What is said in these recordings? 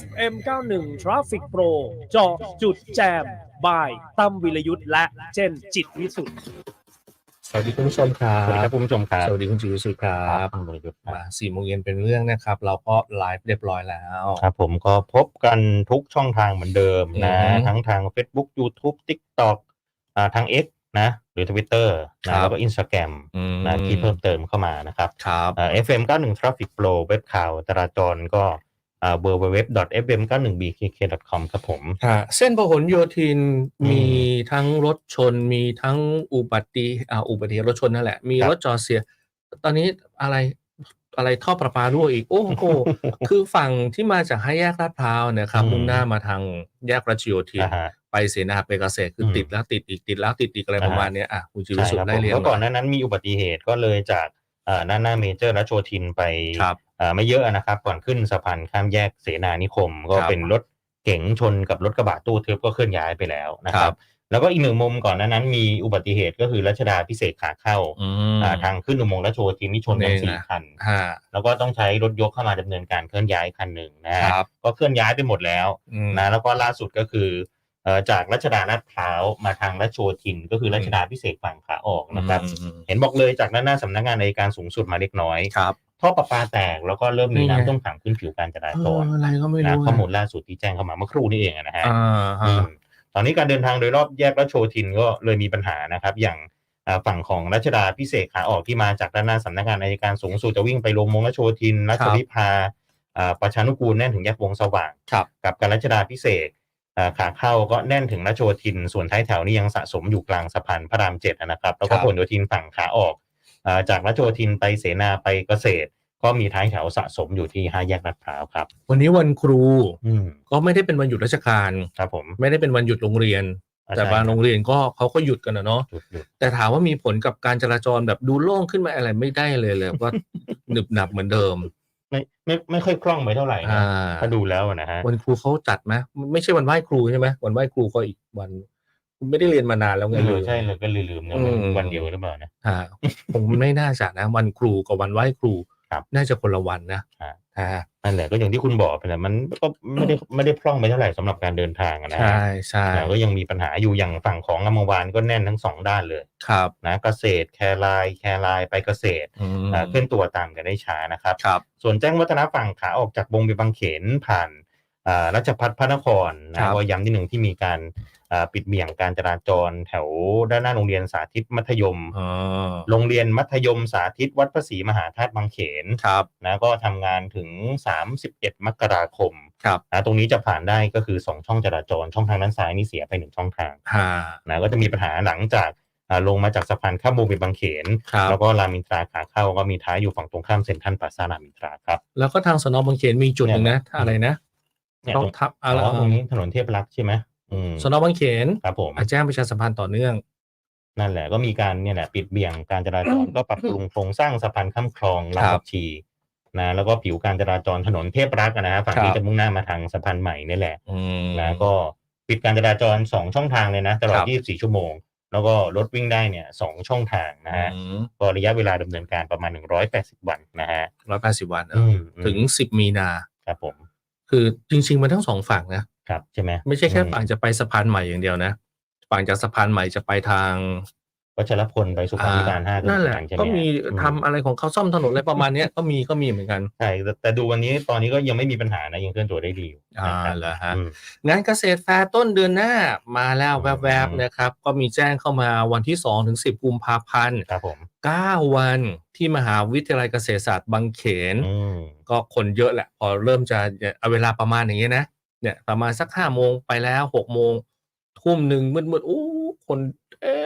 FM 91 Traffic Pro เจาะจุดแจมบายตั้มวิรยุทธ์และเจนจิตวิสุทธ์สวัสดีคุณผู้ชมครัสวัสดีครับบคุณผู้ชมครับสวัสดีคุณจิวสุครับคุณบริยุทธ์ครับมาสี่โมงเย็นเป็นเรื่องนะครับ เราก็ไลฟ์เรียบร้อยแล้ว ครับผมก็พบกันทุกช่องทางเหมือนเดิมนะ อือฮึ ทั้งทาง Facebook YouTube TikTok อ่าทาง X นะหรือ Twitter ครันะบแล้วก็ Instagram อืมนะที่เพิ่มเติมเข้ามานะครับครับอ่า FM 91 Traffic Pro เว็บข่าวจราจรก็อ่า www.fm91bkk.com ครับผมฮะเส้นพหลโยธินอืมมีทั้งรถชน มีทั้งอุบัติอ่าอุบัติเหตุรถชนนั่นแหละ มีครับรถจอดเสีย ตอนนี้อะไรอะไรท่อประปารั่วอีก โอ้โห คือฝั่งที่มาจากห้าแยกลาดพร้าวเนะครับอืมมุ่งหน้ามาทางแยกรัชโยธินนะฮะ ไปเสนาไปเกษตรคืออมติดแล้วติดอีกติดแล้วติดอีกอะไรอ่าฮะประมาณเนี้ยอะคุณจิวใช่สุครับได้ผมเรียนเมื่อก่อนมาหนานั้นมีอุบัติเหตุก็เลยจากอ่าหน้าหน้าเมเจอร์และโชทินไปครับอ่าไม่เยอะนะครับ ก่อนขึ้นสะพานข้ามแยกเสนานิคม ก็ครับเป็นรถเก๋งชนกับรถกระบะตู้ทึบก็เคลื่อนย้ายไปแล้วนะคครัรับบแล้วก็อีกหนึ่งมุมก่อนหนานั้นมีอุบัติเหตุก็คือรัชดาพิเศษขาเข้าอืมอ่าทางขึ้นอุโมงค์และโชทินนี่ชนกันนี่สี่นะคันฮะแล้วก็ต้องใช้รถยกเข้ามาดำเนินการเคลื่อนย้ายคันหนึ่งนะฮะครับก็เคลื่อนย้ายไปหมดแล้วอืมนะแล้วก็ล่าสุดก็คือเอ่อ จากรัชดาลาดพร้าวมาทางรัชโชทิน ก็คือรัชดาพิเศษฝั่งขาออกนะครับอืมเห็นบอกเลยจากด้านหน้าสำนักงานในการสูงสุดมาเล็กน้อยครับท่อประปาแตกแล้วก็เริ่มมีนี่ไงน้ำท่วมขังขึ้นผิวการจราเอจอรอะไรก็ไม่นะรู้ข้อมูลล่าสุดที่แจ้งเข้ามาเมื่อครู่นี้เองอะนะฮะอ่าอืฮะมตอนนี้การเดินทางโดยรอบแยกรัชโชทินก็เลยมีปัญหานะครับ อย่างอ่าฝั่งของรัชดาพิเศษขาออกที่มาจากด้านหน้าสำนักงานอัยการสูงสุดจะวิ่งไปลงมงรัชโชทินรัชวิภาอ่าประชานุกูลแน่นถึงแยกวงสว่างครับกับการรัชดาพิเศษอ่า ขาเข้าก็แน่นถึงรัชโชทิน ส่วนท้ายแถวนี่ยังสะสมอยู่กลางสะพานพระรามเจ็ดนะครับ แล้วก็ครับผลโยธินฝั่งขาออกอาจากรัชโชทินไปเสนาไปเกษตร ก็มีท้ายแถวสะสมอยู่ที่ห้าแยกลาดพร้าวครับ วันนี้วันครูอืมก็ไม่ได้เป็นวันหยุดราชการครับผมไม่ได้เป็นวันหยุดโรงเรียนอ่าแต่ใช่บางโรงเรียนก็เขาก็หยุดกันนะเนาะหยุดหยุดแต่ถามว่ามีผลกับการจราจรแบบดูโล่งขึ้นไหมาอะไรไม่ได้เลยเลยว่าหนึบหนับเหมือนเดิม ไม่ไม่ไม่ค่อยคล่องไปเท่าไหร่นะอ่า ถ้าดูแล้วอะนะฮะวันครูเขาจัดไหมไม่ใช่วันไหว้ครูใช่ไหมวันไหว้ครูก็อีกวันไม่ได้เรียนมานานแล้วไง เอเลอยใช่เลยก็ลืมๆเนี่ยอืม วันเดียวหรือเปล่านะ อ่าผมไม่น่าจะนะ วันครูกับวันไหว้ครู ครับน่าจะคนละวันนะครับอ่านั่นแหละก็อย่างที่คุณบอกไปแหละมันก็ไม่ได้ไม่ได้พร่องไปเท่าไหร่สำหรับการเดินทางอะนะฮะใช่ใช่แต่ก็ยังมีปัญหาอยู่อย่างฝั่งของงามวงศ์วานก็แน่นทั้งสองด้านเลยครับนะเกษตรแครายแครายไปเกษตรอืมอ่าเคลื่อนตัวตามกันได้ช้านะครับครับ ส่วนแจ้งวัฒนะฝั่งขาออกจากวงเวียนบางเขนผ่านอ่า รัชพัฒพระนครครันะบก็ย้ำที่หนึ่งที่มีการอ่าปิดเบี่ยงการจราจรแถวด้านหน้าโรงเรียนสาธิตมัธยมอ๋อโรงเรียนมัธยมสาธิตวัดพระศรีมหาธาตุบางเขนครับนะก็ทำงานถึง 31 มกราคมครับนะตรงนี้จะผ่านได้ก็คือ 2 ช่องจราจร ช่องทางด้านซ้ายนี่เสียไปหนึ่งช่องทางฮะนะก็จะมีปัญหาหลังจากอ่าลงมาจากสะพานข้ามวงเวียนบางเขนครับแล้วก็รามอินทราขาเข้าก็มีท้ายอยู่ฝั่งตรงข้ามเซ็นทรัลพลาซ่ารามอินทราครับ แล้วก็ทางสนบางเขนมีจุดหนึ่งนะถ้าอะไรนะ เนี่ยต้องตรงทับอ๋อะไรอตรงนี้ถนนเทพรักษ์ใช่ไหมอืมสนบางเขนครับผมอะแจ้งประชาสัมพันธ์ต่อเนื่อง นั่นแหละก็มีการเนี่ยแหละปิดเบี่ยงการจราจรก็ปรับปรุงโครงสร้างสะพานข้ามคลองลาดครับบักชีนะแล้วก็ผิวการจราจรถนนเทพรักษ์อะนะฮะฝั่งครับที่จะมุ่งหน้ามาทางสะพานใหม่นี่แหละอืมนะก็ปิดการจราจรสองช่องทางเลยนะตลอดครับ24 ชั่วโมง แล้วก็รถวิ่งได้เนี่ยสองช่องทางนะฮะอืมก็ระยะเวลาดำเนินการประมาณ 180 วันนะฮะร้อยแปดสิบวันเออือมถึงสิบมีนาครับผม คือจริง ๆ มันทั้งสองฝั่งนะครับใช่ไหมไม่ใช่แค่อืฝั่งจะไปสะพานใหม่อย่างเดียวนะ ฝั่งจากสะพานใหม่จะไปทาง วัชรพลไปสุขาภิบาลห้านั่นแหละเมือกัใช่ไก็มีอืทำอะไรของเขาซ่อมถนนอะไรประมาณเนี้ยก็มีก็มีเหมือนกันใช่แต่แต่ดูวันนี้ตอนนี้ก็ยังไม่มีปัญหานะยังเคลื่อนตัวได้ดีอยู่อ่านะครับเหรอฮะอืมงานเกษตรแฟร์ต้นเดือนหน้ามาแล้วอืมแวบๆนะครับ ก็มีแจ้งเข้ามาวันที่2ถึง10กุมภาพันธ์ครับผม9วันที่มหาวิทยาลัยเกษตรศาสตร์บางเขนอืมก็คนเยอะแหละ พอเริ่มจะเนี่ยเอาเวลาประมาณอย่างเงี้ยนะเนี่ยประมาณสักห้าโมงไปแล้วหกโมงทุ่มหนึ่งมืดๆอู้คนเอ๊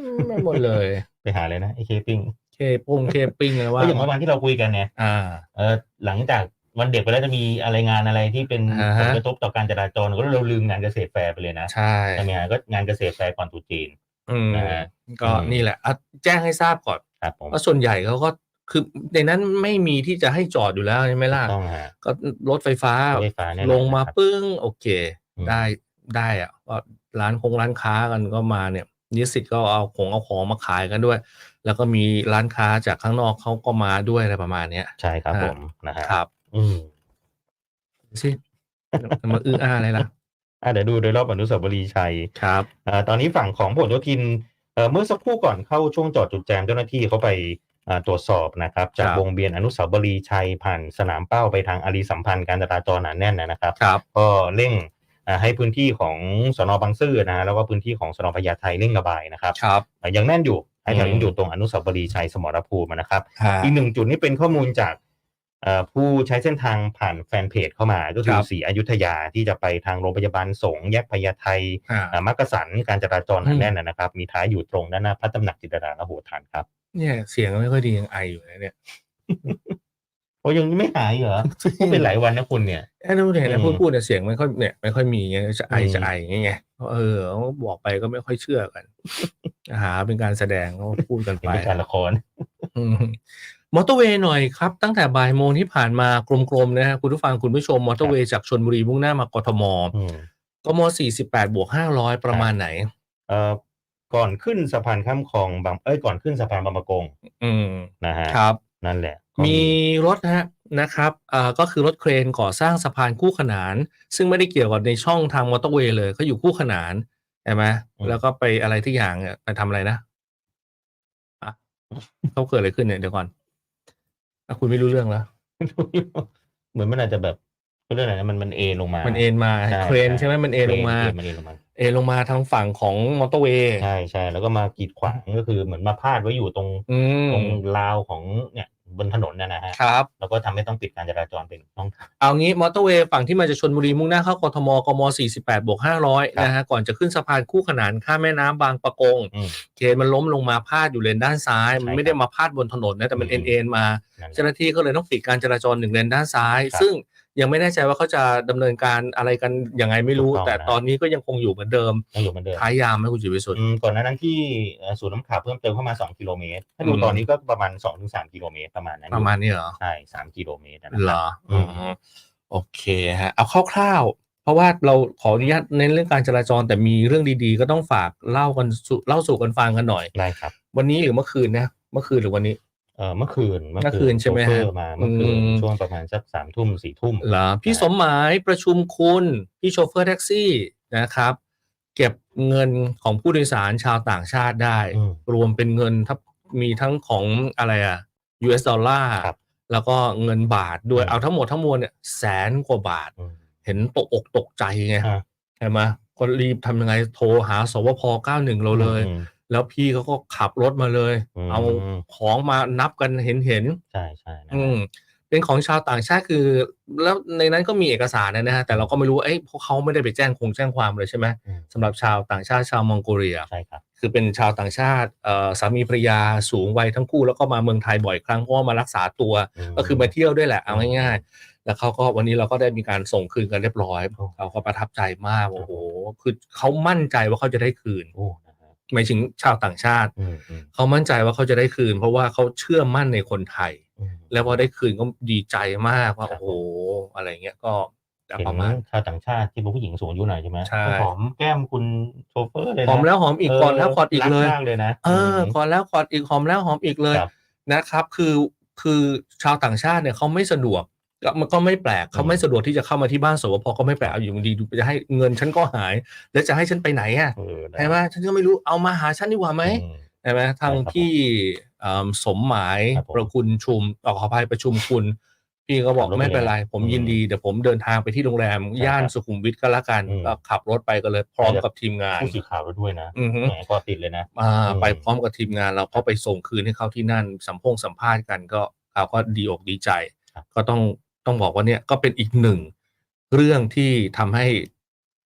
ะไม่หมดเลย ไปหาเลยนะไอเคปิ้งเคปงเคปิ้งอะไรก็ว่าอย่างเมื่อวานที่เราคุยกันเนี่ยอ่าเออหลังจากวันเด็กไปแล้วจะมีอะไรงานอะไรที่เป็นอ่าผฮะลกระทบต่อการจราจรก็เราลืมงานเกษตรแฟร์ไปเลยนะใช่ใช่ไหมฮะก็งานเกษตรแฟร์ก่อนตรุษจีนอืมนะฮะก็อืมนี่แหละอะแจ้งให้ทราบก่อนครับผมเพราะส่วนใหญ่เขาก็คือในนั้นไม่มีที่จะให้จอดอยู่แล้วใช่ไหมล่ะต้องฮะก็รถไฟฟ้ารถไฟฟ้าแน่นอนลงมาครับปึ้ง โอเคอืมได้ได้อะก็ร้านคงร้านค้ากันก็มาเนี่ย นิสิตก็เอาของเอาของมาขายกันด้วย แล้วก็มีร้านค้าจากข้างนอกเขาก็มาด้วยอะไรประมาณเนี้ยใช่ครับอ่าผมนะฮะครับ อืมสิมาอื้ออาอะไรล่ะอะเดี๋ยวดูโดยรอบอนุสาวรีย์ชัยครับอ่าตอนนี้ฝั่งของผลโยธินเอ่อเมื่อสักครู่ก่อนเข้าช่วงจอดจุดแจมเจ้าหน้าที่เขาไปอ่าตรวจสอบนะครับ จากครับวงเวียนอนุสาวรีย์ชัยผ่านสนามเป้าไปทางอารีสัมพันธ์การจราจรหนาแน่นนะครับครับก็เร่งอ่า ให้พื้นที่ของสนบางซื่อนะฮะแล้วก็พื้นที่ของสนพญาไทเร่งระบายนะครับครับอ่ายังแน่นอยู่ให้แถวอืยังมอยู่ตรงอนุสาวรีย์ชัยสมรภูมินะครับฮะอีกหนึ่งจุดนี้เป็นข้อมูลจากเอ่อผู้ใช้เส้นทางผ่านแฟนเพจเข้ามาก็คืคอรับสีอยุธยาที่จะไปทางโรงพยาบาลสงฆ์แยกพญาไทอ่าอ่ามักกะสันการจราจรหนาอืมแน่นนะนะครับ มีท้ายอยู่ตรงด้านหน้าพระตำหนักจิตรดาละโหฐานครับ เนี่ยเสียงไม่ค่อยดียังไออยู่นะเนี่ย โอ้ยังไม่หายเหรอก็เป็นหลายวันนะคุณเนี่ยไอ้ดูเนี่ยอืนะมพูดพูดเนี่ยเสียงไม่ค่อยเนี่ยไม่ค่อยมีเงี้ยจะไออืมจะไออย่างเงี้ยเออเขาบอกไปก็ไม่ค่อยเชื่อกัน หาเป็นการแสดงเขาพูดกันยังไปเป็นการละครอืมมอเตอร์เวย์หน่อยครับ ตั้งแต่บ่ายโมงที่ผ่านมากลมๆนะฮะคุณผู้ฟังคุณผู้ชมมอเตอร์เวย์จากชนบุรีมุ่งหน้ามากทมอืมกม48บวก500ประมาณไหนเอ่อก่อนขึ้นสะพานข้ามคลองบางเอ้ยก่อนขึ้นสะพานบางประกงอืมนะฮะครับ นั่นแหละก็ มีรถนะฮะนะครับอ่าก็คือรถเครนก่อสร้างสะพานคู่ขนาน ซึ่งไม่ได้เกี่ยวกับในช่องทางมอเตอร์เวย์เลยเขาอยู่คู่ขนานใช่ไหมแล้วก็ไปอะไรที่อย่างเนี่ยไปทำอะไรนะอะเขาเกิดอะไรขึ้นเนี่ยเดี๋ยวก่อนอะคุณไม่รู้เรื่องแล้วเหมือนมันอาจจะแบบเขาเรียกอะไรนะมันมันเอ็นลงมา มันเอ็นมาใช่เครนใช่ไหมมันเอ็นลงมาเครนมันเอ็นลงมา เอ็นลงมาทางฝั่งของมอเตอร์เวย์ใช่ใช่แล้วก็มากีดขวางก็คือเหมือนมาพาดไว้อยู่ตรงอืมตรงราวของเนี่ย บนถนนเนยนะฮะครับ แล้วก็ทำให้ต้องปิดการจราจรเป็นช่องทางเอางี้มอเตอร์เวย์ฝั่งที่มาจากชนบุรีมุ่งหน้าเข้ากทมกม 48บวกครับ500 นะฮะ ก่อนจะขึ้นสะพานคู่ขนานข้ามแม่น้ำบางปะกงอืมเคนมันล้มลงมาพาดอยู่เลนด้านซ้าย มันใช่ไม่ได้มาพาดบนถนนนะแต่มันอืเอ็มนเอ็นมานั่นแหเจ้าหละน้าที่ก็เลยต้องปิดการจราจรหนึ่งเลนด้านซ้ายครับซึ่ง ยังไม่แน่ใจว่าเขาจะดำเนินการอะไรกันยังไงไม่รู้ถูกต้องแต่นะตอนนี้ก็ยังคงอยู่เหมือนเดิมยังอยู่เหมือนเดิมท้ายยามไหมคุณจิตรวิสุทธิ์อืมก่อนหน้านั้นที่เอ่อศูนย์น้ำขาเพิ่มเติมเข้ามา 2 กิโลเมตร ถ้าดูอืมตอนนี้ก็ประมาณ2-3กิโลเมตรประมาณนั้นประมาณนี้เหรอใช่3กิโลเมตรนะคเหรรับออืมโอเคฮะเอาคร่าวๆ เพราะว่าเราขออนุญาตเน้นเรื่องการจราจรแต่มีเรื่องดีๆ ก็ต้องฝากเล่ากันสู่เล่าสู่กันฟังกันหน่อยได้ครับ วันนี้หรือเมื่อคืนนะเมื่อคืนหรือวันนี้ เออเมื่อคืนเมื่อคืนใช่ไหมฮะโชเฟอร์มาเมื่อคืนอืมช่วงประมาณสักสามทุ่มสี่ทุ่มเหรอพี่สมหมายประชุมคุณพี่โชเฟอร์แท็กซี่นะครับ เก็บเงินของผู้โดยสารชาวต่างชาติได้อืมรวมเป็นเงินทับมีทั้งของอะไรอะ US ดอลลาร์ครับแล้วก็เงินบาทด้วยอืมเอาทั้งหมดทั้งมวลเนี่ยแสนกว่าบาทอืมเห็นตกอกตกใจไงอ่าใช่ไหมก็รีบทำยังไงโทรหาสวพ 91 เราเลยอืม แล้วพี่เขาก็ขับรถมาเลย อืม เอาของมานับกันเห็นเห็นใช่ใช่นะๆอืมเป็นของชาวต่างชาติคือ แล้วในนั้นก็มีเอกสารนะฮะแต่เราก็ไม่รู้ว่าเอ้ยพวกเขาไม่ได้ไปแจ้งคงแจ้งความเลยใช่ไหมอืมสำหรับชาวต่างชาติชาวมองโกเลีย ใช่ครับ คือเป็นชาวต่างชาติเอ่อสามีภรรยาสูงวัยทั้งคู่แล้วก็มาเมืองไทยบ่อยครั้งเพราะว่ามารักษาตัว ก็คือมาเที่ยวด้วยแหละเอาง่ายๆ แล้วเขาก็วันนี้เราก็ได้มีการส่งคืนกันเรียบร้อย โอ้ เขาก็ประทับใจมากโอ้โหคือเขามั่นใจว่าเขาจะได้คืน โอ้นะฮะ หมายถึงชาวต่างชาติอืมอืมเขามั่นใจว่าเขาจะได้คืน เพราะว่าเขาเชื่อมั่นในคนไทยอืมแล้วพอได้คืนก็ดีใจมากว่าครับโอ้โหอะไรเงี้ยก็แต่เห็นประมาณชาวต่างชาติที่เป็นผู้หญิงสูงอายุหน่อยใช่ไหมใช่หอมแก้มคุณโชเฟอร์เลยนะหอมแล้วหอมอีกก่อนแล้วกอดอีกเลยรัมากเลยนะเออก่อนแล้วกอดอีกหอมแล้วหอมอีกเลยครับนะครับ คือคือชาวต่างชาติเนี่ยเขาไม่สะดวก ก็มันก็ไม่แปลกเขาไม่สะดวกที่จะเข้ามาที่บ้านสวพก็ไม่แปลกเอาอยู่ดีดูจะให้เงินฉันก็หาย แล้วจะให้ฉันไปไหนอะเออนะใช่ไหมฉันก็ไม่รู้เอามาหาฉันดีกว่าไหมอืมใช่ไหมทางใช่ครับพี่เอิ่มสมหมายครับผมประคุณชุมอขออภัยประชุมคุณ พี่ก็บอกขับรถไม่เป็นไรไปเลยผมอืมยินดีเดี๋ยวผมเดินทางไปที่โรงแรมใช่ย่านครับสุขุมวิทก็แล้วกันอืมก็ขับรถไปกันเลยพร้อมใช่ครับกับทีมงานผู้สื่อข่าวเราด้วยนะอือฮึแหมก็ติดเลยนะอ่าอืมไปพร้อมกับทีมงานเราก็ไปส่งคืนให้เขาที่นั่นสัมพงสัมภาษณ์กันก็เขาก็ดีอกดีใจ ก็ต้อง ต้องบอกว่าเนี่ยก็เป็นอีกหนึ่งเรื่องที่ทำให้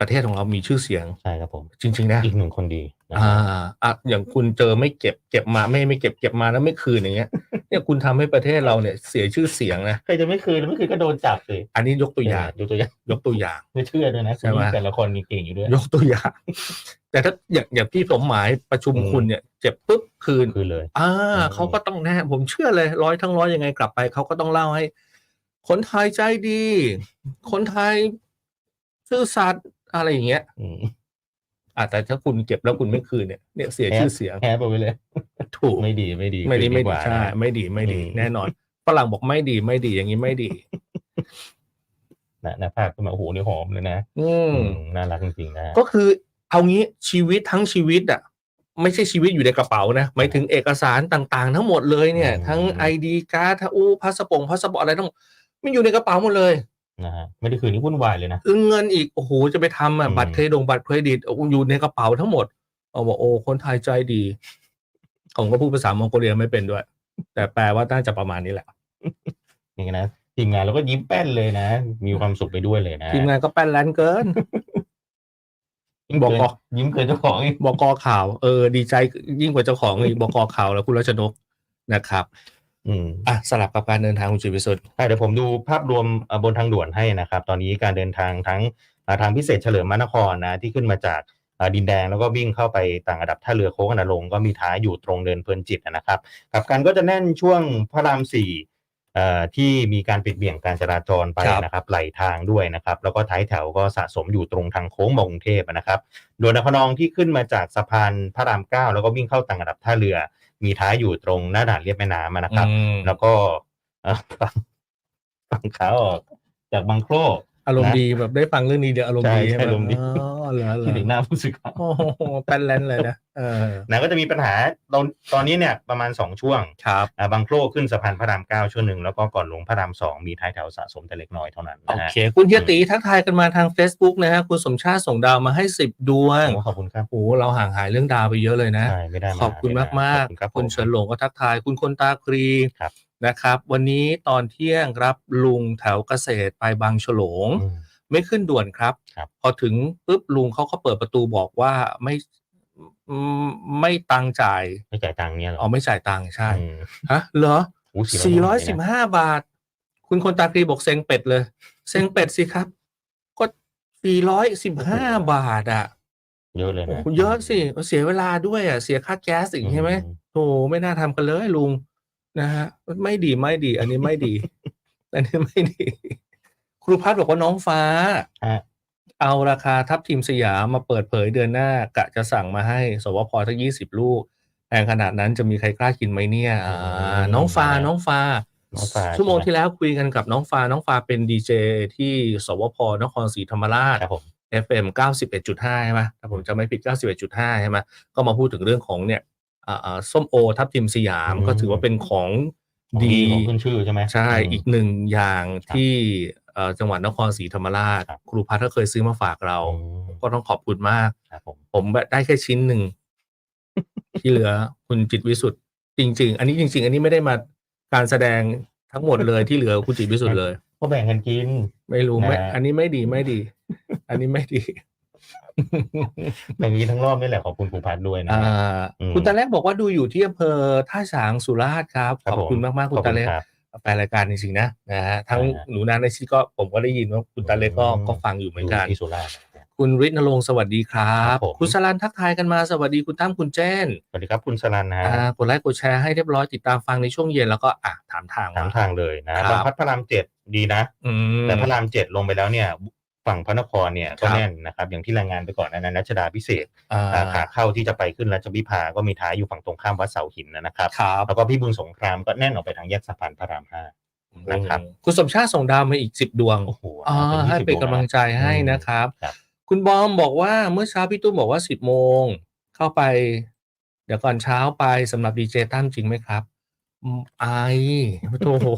ประเทศของเรามีชื่อเสียงใช่ครับผม จริง ๆ นะอีกหนึ่งคนดีนะอ่าอะอย่างคุณเจอไม่เก็บเก็บมาไม่ไม่เก็บเก็บมาแล้วไม่คืนอย่างเงี้ย เนี่ยคุณทำให้ประเทศเราเนี่ยเสียชื่อเสียงนะใครจะไม่คืนไม่คืนก็โดนจับสิอันนี้ยกตัวอย่างยกตัวอย่างยกตัวอย่างไม่เชื่อด้วยนะใช่ไหมคุณแต่ละคนมีเก่งอยู่ด้วย ยกตัวอย่าง แต่ถ้าอย่างอย่างพี่สมหมายประชุมอืมคุณเนี่ย เจ็บปุ๊บคืนคืนเลย อ่าอืมเขาก็ต้องแน่ผมเชื่อเลย ร้อยทั้งร้อยยังไงกลับไปเขาก็ต้องเล่าให้ คนไทยใจดี คนไทยซื่อสัตย์อะไรอย่างเงี้ยอืมอะแต่ถ้าคุณเก็บแล้วคุณไม่คืนเนี่ยเนี่ยเสียชื่อเสียงแฮปไปเลย ถูก ไม่ดีไม่ดีไม่ดีคืนไม่กดีว่าใช่นะไม่ดีไม่ดีอืมแน่นอนฝรั่งบอกไม่ดีไม่ดีอย่างนี้ไม่ดีนะนะภาพขึ้นมาโอ้โหนี่หอมเลยนะอืมอืมน่ารักจริงๆนะก็คือเอางี้ชีวิตทั้งชีวิตอะ ไม่ใช่ชีวิตอยู่ในกระเป๋านะหมายถึงเอกสารต่างๆ ทั้งหมดเลยเนี่ยอืมทั้งไอดีการ์ดทั้งอู้พาสปงพาสปอร์ตอะไรต้องมั นอยู่ในกระเป๋าหมดเลยนะฮะไม่ได้คืนนี่วุ่นวายเลยนะเงินอีกโอ้โหจะไปทำอะอืม บัตรเครดิตบัตรเครดิตโอ้โหอยู่ในกระเป๋าทั้งหมดเอาบอกโอ้คนไทยใจดี ผมก็พูดภาษามองโกเลียไม่เป็นด้วย แต่แปลว่าน่าจะประมาณนี้แหละอย่างนั้นนะทีมงานเราก็ยิ้มแป้นเลยนะ มีความสุขไปด้วยเลยนะทีมงานก็แป้นแลนเกิน ยิ้มบอกเกินบอก ยิ้มเกินเจ้าของอีก บกข่าวเออดีใจยิ่งกว่าเจ้าของอีกบกข่าวแล้วคุณรัชนกนะครับ อืมอะสลับกับการเดินทางคุณจิตรวิสุทธิ์อะเดี๋ยวผมดูภาพรวมเอ่อบนทางด่วนให้นะครับ ตอนนี้การเดินทางทั้งอ่าทางพิเศษเฉลิมมานครนะที่ขึ้นมาจากอ่าดินแดงแล้วก็วิ่งเข้าไปต่างระดับท่าเรือโค้งอนาลงก็มีท้ายอยู่ตรงเดินเพลินจิตนะครับกลับกันก็จะแน่นช่วงพระรามสี่เอ่อที่มีการปิดเบี่ยงการจราจรไปนะครับไหลทางด้วยนะครับ แล้วก็ท้ายแถวก็สะสมอยู่ตรงทางโค้งมากรุงเทพนะครับ โดยนครนองที่ขึ้นมาจากสะพานพระรามเก้าแล้วก็วิ่งเข้าต่างระดับท่าเรือ มีท้ายอยู่ตรงหน้าด่านเลียบแม่น้ำนะครับอืมแล้วก็เอ่อฝั่งฝั่งขาออกจากบางโคร อารมณ์นะดีแบบได้ฟังเรื่องนี้เดี๋ยวอารมณ์ดีใช่ใช่ไหมอารมณ์ดีอ๋อเหรอเหรที่ถึงหอน้าผู้สื่อข่าวโอ้โหแป้นแลนเลยนะเออนะก็จะมีปัญหาตอนตอนนี้เนี่ยประมาณสองช่วงครับอ่าบางโครขึ้นสะพานพระรามเก้าช่วงหนึ่งแล้วก็ก่อนลงพระรามสองมีท้ายแถวสะสมแต่เล็กน้อยเท่านั้นโอนะฮะเค คุณเฮียตีทักทายกันมาทาง Facebook นะฮะคุณสมชาติส่งดาวมาให้สิบดวงโอ้ขอบคุณครับโอ้โหเราห่างหายเรื่องดาวไปเยอะเลยนะใช่ไม่ได้าขอบคุณมากมากขอบคุณครับๆคุณผมเฉินหลงก็ทักทาย คุณคนตาครีครับ นะครับ วันนี้ตอนเที่ยงรับลุงแถวเกษตรไปบางฉลง อืม ไม่ขึ้นด่วนครับ ครับ พอถึงปุ๊บลุงเขาก็เปิดประตูบอกว่าไม่อืมไม่ตังค์จ่ายไม่จ่ายตังค์เนี่ยเหรออ๋อไม่จ่ายตังค์ใช่อืมฮะเหรอ โอ้สี่ร้อยสิบห้าบาท คุณคนตากรีบอกเซ็งเป็ดเลย เซ็งเป็ดสิครับ ก็สี่ร้อยสิบห้าบาทอะเยอะเลยนะเยอะสิเสียเวลาด้วยอะ เสียค่าแก๊สอีกใช่ไหมอืโธ่ไม่น่าทำกันเลยลุง นะฮะไม่ดีไม่ดี อันนี้ไม่ดี อันนี้ไม่ดี ครูพัฒน์บอกว่าน้องฟ้าฮะเอาราคาทับทีมสยามมาเปิดเผยเดือนหน้ากะจะสั่งมาให้ สวพทั้งยี่สิบลูกแพงขนาดนั้นจะมีใครกล้ากินไหมเนี่ยอ่าน้องฟ้าน้องฟ้าน้องฟ้าชั่วโมงใช่ไหที่แล้วคุยกันกับน้องฟ้าน้องฟ้าเป็นดีเจที่สวพนครศรีธรรมราชครับผม FM 91.5 ใช่ไหมถ้าผมจะไม่ผิด 91.5 ใช่ไหมก็มาพูดถึงเรื่องของเนี่ยอ่าอ่า ส้มโอทับทิมสยามอืมก็ถือว่าเป็นของของดีของขึ้นชื่อใช่ไหมใช่มอีกหนึ่งอย่างที่เอ่อจังหวัดนครศรีธรรมราชครับครูพัฒน์ก็เคยซื้อมาฝากเราอืมก็ต้องขอบคุณมากครับผมผมได้แค่ชิ้นหนึ่งที่เหลือคุณจิตรวิสุทธ์จริง ๆ อันนี้จริง ๆ อันนี้ไม่ได้มาการแสดงทั้งหมดเลยที่เหลือคุณจิตรวิสุทธ์เลยก็แบ่งกันกิน ไม่รู้ไม่นะอันนี้ไม่ดีไม่ดี อันนี้ไม่ดี แบ่งกินทั้งรอบนี่แหละขอบคุณครูพัดด้วยนะ อ่าอืมคุณตาเล็กบอกว่าดูอยู่ที่อำเภอท่าฉางสุราษฎร์ครับ ครับขอบคุณผมมากๆขคุอณบตาเล็กครับแฟนรายการจริงๆนะนะฮะทั้งใช่ฮะ หนูนาในชีก็ผมก็ได้ยินว่าคุณตาเล็กก็อืมก็ฟังอยู่เหมือนกันที่สุราษฎร์ คุณฤทธิ์นรงค์สวัสดีครับครับผม คุณสลันทักทายกันมาสวัสดีคุณตั้มคุณเจนสวัสดีครับคุณสรันนะฮะอ่ากดไลค์กดแชร์ให้เรียบร้อยติดตามฟังในช่วงเย็นแล้วก็อะถามทาง ถามมาทางเลยนะครับ บางพัดพระรามเจ็ดดีนะ อืมแต่พระรามเจ็ดลงไปแล้วเนี่ย ฝั่งพระนครเนี่ยก็ครับแน่นนะครับอย่างที่รายงานไปก่อนนะนัชดาพิเศษอ่าอ่าขาเข้าที่จะไปขึ้นรัชวิภาก็มีท้ายอยู่ฝั่งตรงข้ามวัดเสาหินนะครับครับแล้วก็พี่บุญสงครามก็แน่นออกไปทางแยกสะพานพระรามห้านะครับคุณสมชาติส่งดาวมาอีกสิบดวงโอ้โหอ่า20ให้เป็นดวกำลังใจให้นะครับครับ คุณบอมบอกว่าเมื่อเช้าพี่ตุ้มบอกว่าสิบโมงเข้าไป เดี๋ยวก่อนเช้าไปสำหรับดีเจตั้มจริงไหมครับอืมไอโอ้โห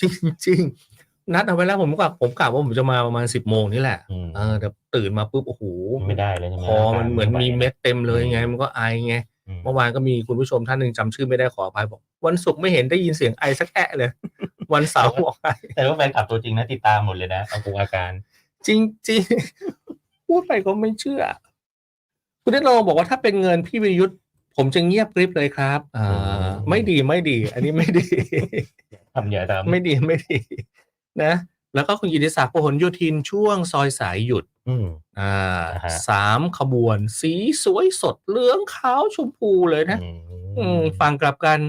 จริงจริงๆ นัดเอาไว้แล้วผมกะผมกะว่าผมจะมาประมาณสิบโมงนี่แหละอืม เออแต่ตื่นมาปุ๊บโอ้โหไม่ได้เลยใช่ไหมคอมันเหมือนมีเม็ดเต็มเลยไงอืมมันก็ไอไงอืม เมื่อวานก็มีคุณผู้ชมท่านหนึ่งจำชื่อไม่ได้ขออภัยบอกวันศุกร์ไม่เห็นได้ยินเสียงไอสักแอะเลย วันเสาร์บอกไอแต่ว่าแฟนคลับตัวจริงนะติดตามหมดเลยนะเอาปูอาการ จริงจริงๆ พูดไปก็ไม่เชื่อ คุณเดนโลบอกว่าถ้าเป็นเงินพี่วิรยุทธ์ผมจะเงียบกริบเลยครับอ่าอืม ไม่ดีไม่ดี อันนี้ไม่ดี ทำอย่าทำไม่ดีไม่ดี นะ แล้วก็คุณกิติศักดิ์พหลโยธินช่วงซอยสายหยุดอืม อ่าอ่าฮะ สามขบวน สีสวยสดเหลืองขาวชมพูเลยนะ อือืมมฟังกลับกัน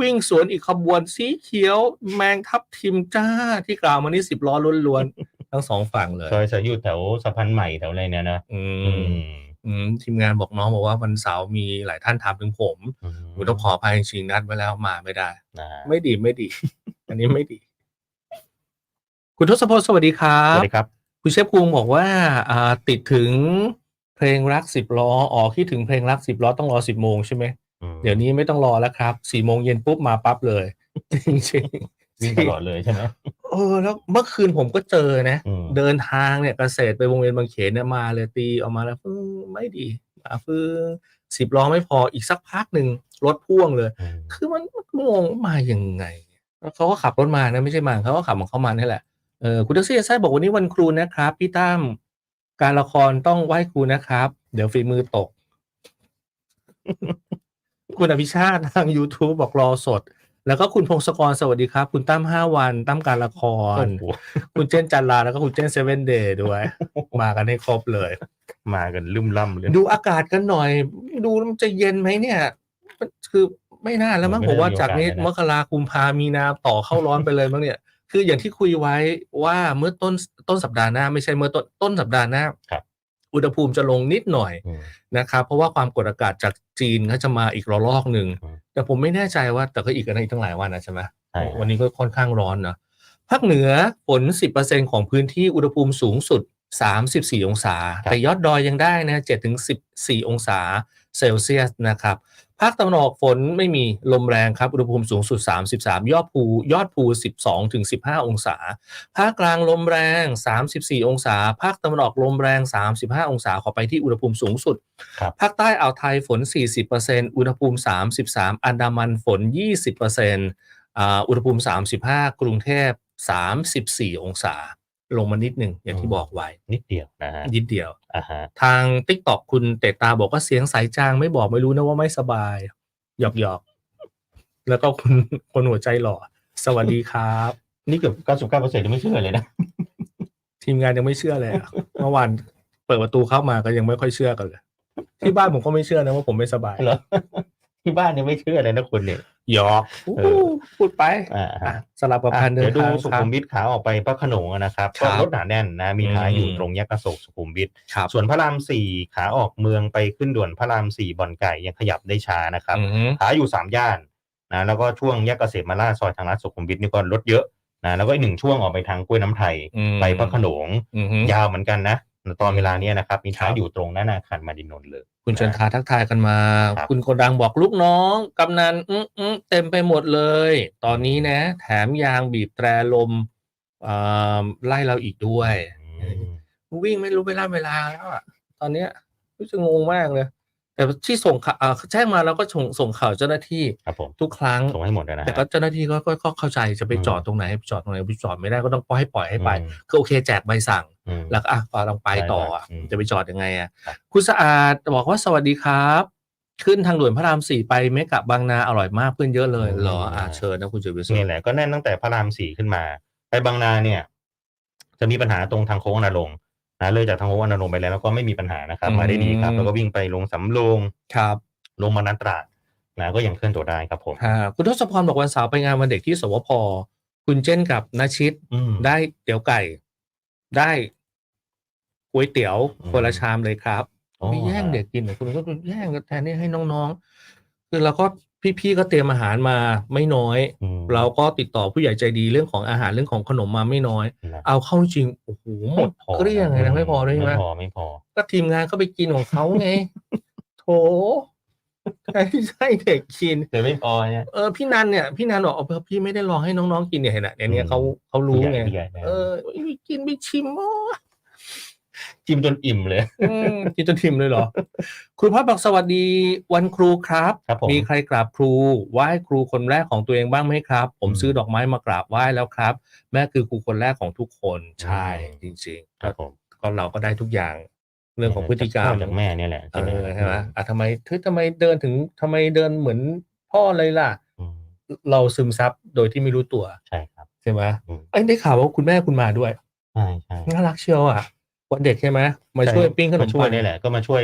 วิ่งสวนอีกขบวนสีเขียว แมงทับทิมจ้าที่กล่าวมานี่สิบล้อล้วนๆ ทั้งสองฝั่งเลยซอยสายหยุดแถวสะพานใหม่แถวอะไรเนี่ยนะอือืมมอืมทีมงานบอกน้องบอกว่าวันเสาร์มีหลายท่านถามถึงผมอืมผมต้องขออภัยจริงๆนัดไว้แล้วมาไม่ได้ นะฮะไม่ดีไม่ดี อันนี้ไม่ดี คุณทศพลสวัสดีครัสบวัสดีครับ คุณเชฟกรุงบอกว่าอ่าติดถึงเพลงรักสิบล้ออ๋อคิดถึงเพลงรักสิบล้อต้องรอสิบโมงใช่ไหมอืมเดี๋ยวนี้ไม่ต้องรอแล้วครับสี่โมงเย็นปุ๊บมาปั๊บเลยจริงๆวิ่งตลอดเลยใช่ไหมเออแล้วเมื่อคืนผมก็เจอนะอืมเดินทางเนี่ยเกษตรไปวงเวียนบางเขนเนี่ยมาเลยตีออกมาแล้วฟึ้งไม่ดีมาฟึ้งสิบล้อไม่พออีกสักพักหนึ่งรถพ่วงเลยอืมคือมันงงมายังไงแล้วเขาก็ขับรถมานะไม่ใช่มาเขาก็ขับของเขามานี่แหละ เออคุณแท็กซี่ไส้บอกวันนี้วันครูนะครับ พี่ตั้มการละครต้องไหว้ครูนะครับ เดี๋ยวฝีมือตก คุณอภิชาติทาง YouTube บอกรอสด แล้วก็คุณพงศกรสวัสดีครับ คุณตั้มห้าวันตั้มการละครโอ้โหคุณเจนจันลาแล้วก็คุณเจนเซเว่นเดย์ด้วย มากันให้ครบเลย มากันลืมล่ำเลย ดูอากาศกันหน่อย ดูแล้วมันจะเย็นไหมเนี่ยมันคือไม่น่าแล้วมั้งไม่ผน่ามว่ามีโอกาสจากนี้เลยนะมกราคุมพามีนาต่อเข้าร้อนไปเลยมั้งเนี่ย คืออย่างที่คุยไว้ว่าเมื่อต้นต้นสัปดาห์หน้า ไม่ใช่เมื่อต้นต้นสัปดาห์หน้าครับอุณหภูมิจะลงนิดหน่อยอืมนะครับเพราะว่าความกดอากาศจากจีนเขาจะมาอีกระลอกหนึ่งอืมแต่ผมไม่แน่ใจว่าแต่ก็อีกกันอีกตั้งหลายวันนะใช่ไหมใช่วันนี้ก็ค่อนข้างร้อนนะภาคเหนือฝน 10%ของพื้นที่อุณหภูมิสูงสุด 34 องศา แต่ยอดดอยยังได้นะ7ถึง14 องศาเซลเซียสนะครับ ภาคตะวันออกฝนไม่มีลมแรงครับ อุณหภูมิสูงสุด 33 ยอดภูยอดภู 12ถึง15 องศา ภาคกลางลมแรง 34 องศา ภาคตะวันออกลมแรง 35 องศา ขอไปที่อุณหภูมิสูงสุดครับภาคใต้อ่าวไทยฝน 40%อุณหภูมิ 33 อันดามันฝน 20%อ่าอุณหภูมิ 35 กรุงเทพ 34 องศา ลงมานิดหนึ่งอย่างที่บอกไว้นิดเดียวนะฮะนิดเดียวอ่าฮะทาง t ิ k t o k คุณเตตาบอกว่าเสียงสายจางไม่บอกไม่รู้นะว่าไม่สบายหยอกหยอกๆแล้วก็คุณคนหัวใจหล่อ สวัสดีครับ นี่เกือบเก้าสิบเก้าเปอร์เซ็นต์ยังไม่เชื่อเลยนะ ทีมงานยังไม่เชื่อเลยอะเมื่อวานเปิดประตูเข้ามาก็ยังไม่ค่อยเชื่อกันเลย ที่บ้านผมก็ไม่เชื่อนะว่าผมไม่สบายเหรอ ที่บ้านยังไม่เชื่อเลยนะคุณเนี่ยหยอกเออพูดไปอ่าอะฮะสลับกับอะการเดิเดี๋ยนวดูทางสุครัขุบมวิทขาออกไปพระโขนงนะครับครัก็บรถหนาแน่นนะมีท้ายอยู่อืมตรงแยกกระโศกสุขุมวิทครับส่วนพระรามสี่ขาออกเมืองไปขึ้นด่วนพระรามสี่บ่อนไก่ยังขยับได้ช้านะครับอืมขาอยู่สามย่านนะแล้วก็ช่วงแยกเกษตรมาล่าซอยทางลัดสุขุมวิทนี่ก็รถเยอะนะแล้วก็อีกหนึ่งช่วงออกไปทางกล้วยน้ำไทยอืมไปพระโขนงอืมยาวเหมือนกันนะ ตอนเวลาเนี้ยนะครับ มีท้ายครับอยู่ตรงหน้านาคันมาดินนนท์เลย คุณเชิญทาทักทายกันมาครับคุณโกดังบอกลูกน้องกำนันอืมอืมเต็มไปหมดเลย ตอนนี้นะ แถมยางบีบแตรลมอ่าไล่เราอีกด้วยอืมวิ่งไม่รู้เวลาเวลาแล้วอะ ตอนเนี้ยรู้สึกงงมากเลย แต่ที่ส่งข่าวอ่าแจ้งมาแล้วก็ส่งส่งข่าวเจ้าหน้าที่ครับผมทุกครั้งส่งให้หมดเลยนะฮะแต่ก็เจ้าหน้าที่ก็ก็ก็เข้าใจจะไปอืมจอดตรงไหนให้ไปจอดตรงไหนไปจอดไม่ได้ก็ต้องปล่อยให้ปล่อยให้ไปอืม คือโอเคแจกใบสั่ง อืม แล้วก็อะก็ลองไปต่ออะได้ได้อืมจะไปจอดยังไงอะครับ คุณสะอาดบอกว่าสวัสดีครับ ขึ้นทางด่วนพระรามสี่ไปเมกะบางนาอร่อยมากเพื่อนเยอะเลยเหรออ่าเชิญนะคุณจุวิศนี่แหละก็แน่นตั้งแต่พระรามสี่ขึ้นมา ไปบางนาเนี่ย จะมีปัญหาตรงทางโค้งอนาลงค์ นะเลยจากทางโค้งอนาลงค์ไปแล้วแล้วก็ไม่มีปัญหานะครับ มาได้ดีครับ แล้วก็วิ่งไปลงสำโรงครับลงมานันตราดนะก็ยังเคลื่อนตัวได้ครับผมฮะคุณทศพรบอกวันเสาร์ไปงานวันเด็กที่สวพคุณเจนกับนาชิตอืมได้เตี๋ยวไก่ ได้ก๋วยเตี๋ยวอืมคนละชามเลยครับอ๋อไม่แย่งเด็กกินเหรอคุณก็แย่งกันแทนที่ให้น้องๆ คือเราก็ พี่ๆก็เตรียมอาหารมาไม่น้อย อืม เราก็ติดต่อผู้ใหญ่ใจดีเรื่องของอาหารเรื่องของขนมมาไม่น้อยนะเอาเข้าจริงโอ้โหหมดเกลี้ยงเลยนะไม่พอด้วยใช่ไหม ไม่พอไม่พอ ก็ทีมงานก็ไปกินของเขาไง โถใช่ใช่เด็กกิน แต่ไม่พอเนี่ย เออพี่นันเนี่ยพี่นันบอกเอาพี่ไม่ได้ลองให้น้องๆกินเนี่ยเห็นไหมเนี่ยเนี่ยอืมเขาเขารู้ไง ผู้ใหญ่ผู้ใหญ่เออไปกินไปชิมอ๋อ จิ้มจนอิ่มเลย อืมกินจนทิมเลยเหรอ ครูพัดบอกสวัสดีวันครูครับ ครับผม มีใครกราบครูไหว้ครูคนแรกของตัวเองบ้างไหมครับผมอืมซื้อดอกไม้มากราบไหว้แล้วครับ แม่คือครูคนแรกของทุกคนใช่จริงๆครับผมก็เราก็ได้ทุกอย่างเรื่องของพฤติกรรม จากแม่เนี่ยแหละเออใช่ไหมอะทำไมทึทำไมเดินถึงทำไมเดินเหมือนพ่อเลยล่ะ อืมเราซึมซับโดยที่ไม่รู้ตัวใช่ครับ ใช่ไหมอืม ไอ้ยได้ข่าวว่าคุณแม่คุณมาด้วย ใช่ใช่น่ารักเชียวอะ วันเด็กใช่ไหมมาช่วยปิ้งขนมมาช่วยปังนี่แหละ ก็มาช่วย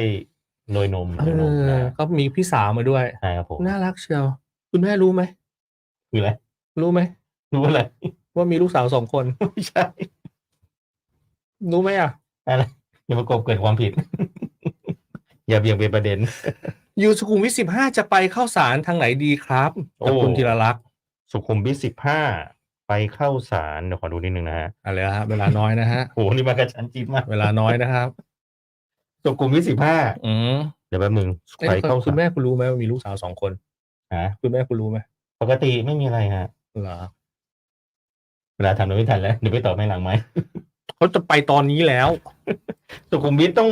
โรยนมเอโรยนมอนะก็มีพี่สาวมาด้วยใช่ครับผมน่ารักเชียว คุณแม่รู้ไหมคืออะไรรู้ไหมรู้อะไรว่ามีลูกสาวสองคนไม่ใช่รู้ไหมอะอะไรอย่ามากบเกิดความผิด อย่าเบี่ยงเป็นประเด็น อยู่สุขุมวิทสิบห้าจะไปเข้าสารทางไหนดีครับโอ้กับคุณธีรลักษณ์สุขุมวิทสิบห้า ไปเข้าสารเดี๋ยวขอดูนิดนึงนะฮะอะไรฮะเวลาน้อยนะฮะโหนี่มากระชั้นจิตมากเวลาน้อยนะครับสุขุมวิทสิบห้าอืมเดี๋ยวแป๊บนึงเอ้ยไปเข้าคุสาณรแม่คุณรู้ไหมว่ามีลูกสาวสองคนฮะคุณแม่คุณรู้ไหมปกติไม่มีอะไรฮะเหรอเวลาทำโดยไม่ทันแล้วเดี๋ยวไปตอบไม่หลังไหมเขาจะไปตอนนี้แล้ว สุขุมวิทต้อง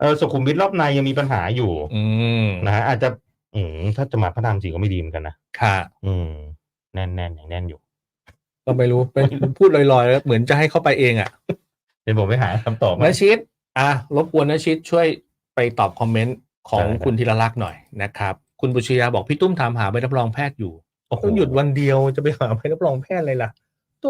เออสุขุมวิทรอบในยังมีปัญหาอยู่ อืมนะฮะอาจจะ อืมถ้าจะมาพระรามสี่ก็ไม่ดีเหมือนกันนะค่ะ อืมแน่นแน่นอย่างแน่นอยู่ ก็ไม่รู้เป็นพูดลอยๆแล้วเหมือนจะให้เข้าไปเองอะเดี๋ยวผมไปหาคำตอบมานาชิดอะรบกวนนาชิดช่วยไปตอบคอมเมนต์ของได้ครับคุณธีรลักษณ์หน่อยนะครับ คุณบุชยาบอกพี่ตุ้มถามหาใบรับรองแพทย์อยู่โอ้โหต้องหยุดวันเดียวจะไปหาใบรับรองแพทย์เลยล่ะโต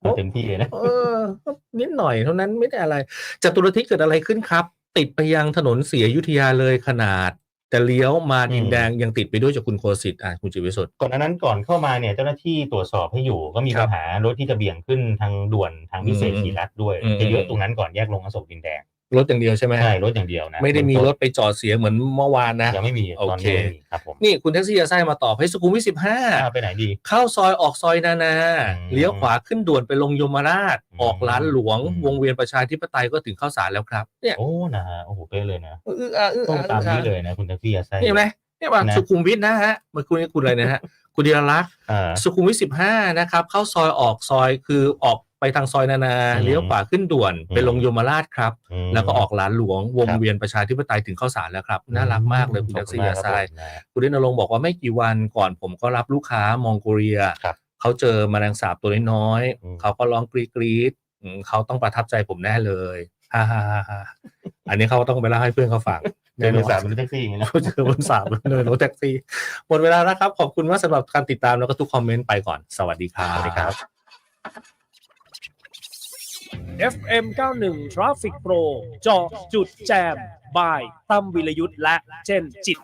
เอาเต็มที่เลยนะเออก็นิดหน่อยเท่านั้นไม่ได้อะไรจตุรทิศเกิดอะไรขึ้นครับ ติดไปยังถนนเสียอยุธยาเลยขนาด แต่เลี้ยวมาดินแดงยังติดไปด้วยจากคุณโคสิตอะคุณจิตวิสุทธ์ ก่อนหน้านั้นก่อนเข้ามาเนี่ยเจ้าหน้าที่ตรวจสอบให้อยู่ก็มีครัปับญหารถที่จะเบี่ยงขึ้นทางด่วนทางพิเศษอืมศรีรัตน์ด้วยอืมจะเยอะตรงนั้นก่อนแยกลงอโศกดินแดง รถอย่างเดียวใช่ไหมใช่รถอย่างเดียวนะไม่ได้มีรถไปจอดเสียเหมือนเมื่อวานนะยังไม่มีโอตอนเคนี้ไม่มีครับผมนี่คุณแท็กซี่จะไส้มาตอบให้สุขุมวิทสิบห้าอ่าไปไหนดี เข้าซอยออกซอยนานาอืมเลี้ยวขวาขึ้นด่วนไปลงยมราชอืมออกร้านหลวงอืมวงเวียนประชาธิปไตยก็ถึงเข้าสารแล้วครับเนี่ยโอ้นะฮะโอ้โหเป๊ะเลยนะเอออะเออต้องอะตามเออนี้อะเลยนะคุณแท็กซี่อาไซนี่เห็นไหมเนี่ยว่านะสุขุมวิทนะฮะเมื่อคุณคุณอะไรนะฮะคุณธีรลักษณ์อ่าสุขุมวิทสิบห้านะครับ เข้าซอยออกซอยคือออก ไปทางซอยนานาอืมเลี้ยวขวาขึ้นด่วนอืมไปลงยมราชครับมแล้วก็ออกร้านหลวงวงครับเวียนประชาธิปไตยถึงเข้าสารแล้วครับ น่ารักมากเลยคุณแท็กซี่ขอบอาณมไซครับผมนะคุณเดนรงค์บอกว่าไม่กี่วันก่อนผมก็รับลูกค้ามองโกเลียครับเขาเจอแมลงสาบตัวน้อยอืมๆเขาก็ร้องกรีดกรีดอืมเขาต้องประทับใจผมแน่เลยฮ่าฮ่าฮ่าฮ่าอันนี้เขาต้องไปเล่าให้เพื่อนเขาฟังเดินไปสามรถแท็กซี่อย่างนี้นะเขาเจอบนสามเดินรถแท็กซี่หมดเวลาแล้วครับ ขอบคุณมากสำหรับการติดตามแล้วก็ทุกคอมเมนต์ไปก่อน สวัสดีครับสวัสดีครับ FM 91 Traffic Pro เจาะจุดแจมบายตั้มวิรยุทธ์และเจนจิต